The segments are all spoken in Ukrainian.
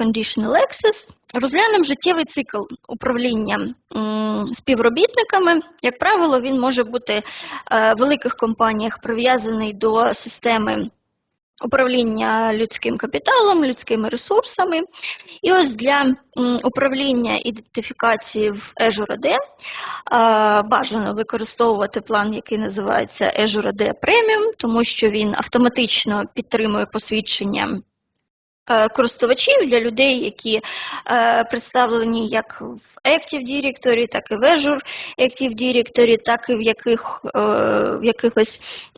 Conditional Access. Розглянемо життєвий цикл управління співробітниками. Як правило, він може бути е, в великих компаніях прив'язаний до системи управління людським капіталом, людськими ресурсами. І ось для управління ідентифікації в Azure AD е, бажано використовувати план, який називається Azure AD Premium, тому що він автоматично підтримує посвідчення користувачів для людей, які е, представлені як в Active Directory, так і в Azure Active Directory, так і в, яких, е, в якихось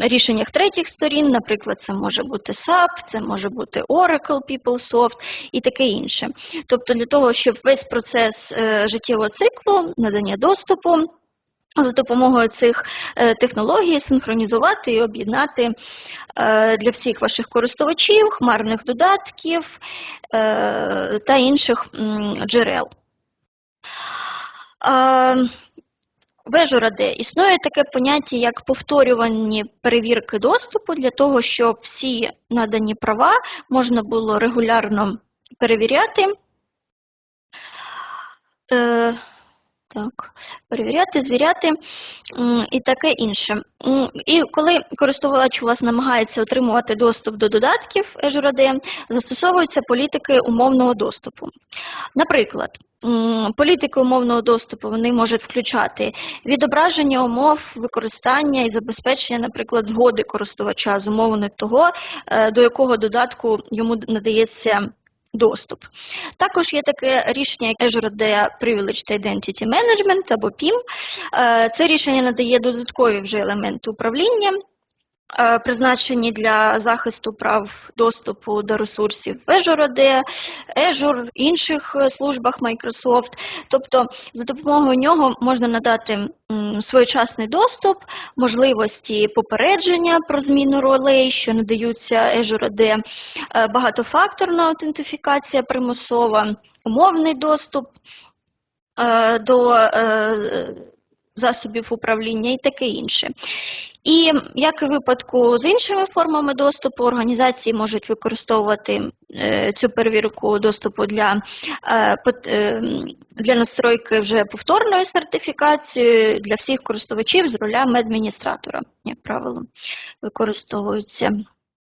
рішеннях третіх сторін. Наприклад, це може бути SAP, це може бути Oracle PeopleSoft і таке інше. Тобто для того, щоб весь процес е, життєвого циклу, надання доступу, за допомогою цих е, технологій синхронізувати і об'єднати е, для всіх ваших користувачів, хмарних додатків е, та інших джерел. Е, В Azure AD існує таке поняття, як повторювані перевірки доступу для того, щоб всі надані права можна було регулярно перевіряти. Так, перевіряти, звіряти і таке інше. І коли користувач у вас намагається отримувати доступ до додатків Azure AD, застосовуються політики умовного доступу. Наприклад, політики умовного доступу вони можуть включати відображення умов використання і забезпечення, наприклад, згоди користувача з умовами того, е, до якого додатку йому надається доступ. Також є таке рішення Azure AD Privileged Identity Management або PIM. Е, Це рішення надає додаткові вже елементи управління, призначені для захисту прав доступу до ресурсів в Azure AD, Azure, інших е, службах Microsoft. Тобто за допомогою нього можна надати своєчасний доступ, можливості попередження про зміну ролей, що надаються Azure AD, е, багатофакторна аутентифікація примусова, умовний доступ е, до е, засобів управління і таке інше. І як і в випадку з іншими формами доступу, організації можуть використовувати е, цю перевірку доступу для, е, е, для настройки вже повторної сертифікації для всіх користувачів з ролями адміністратора, як правило, використовуються.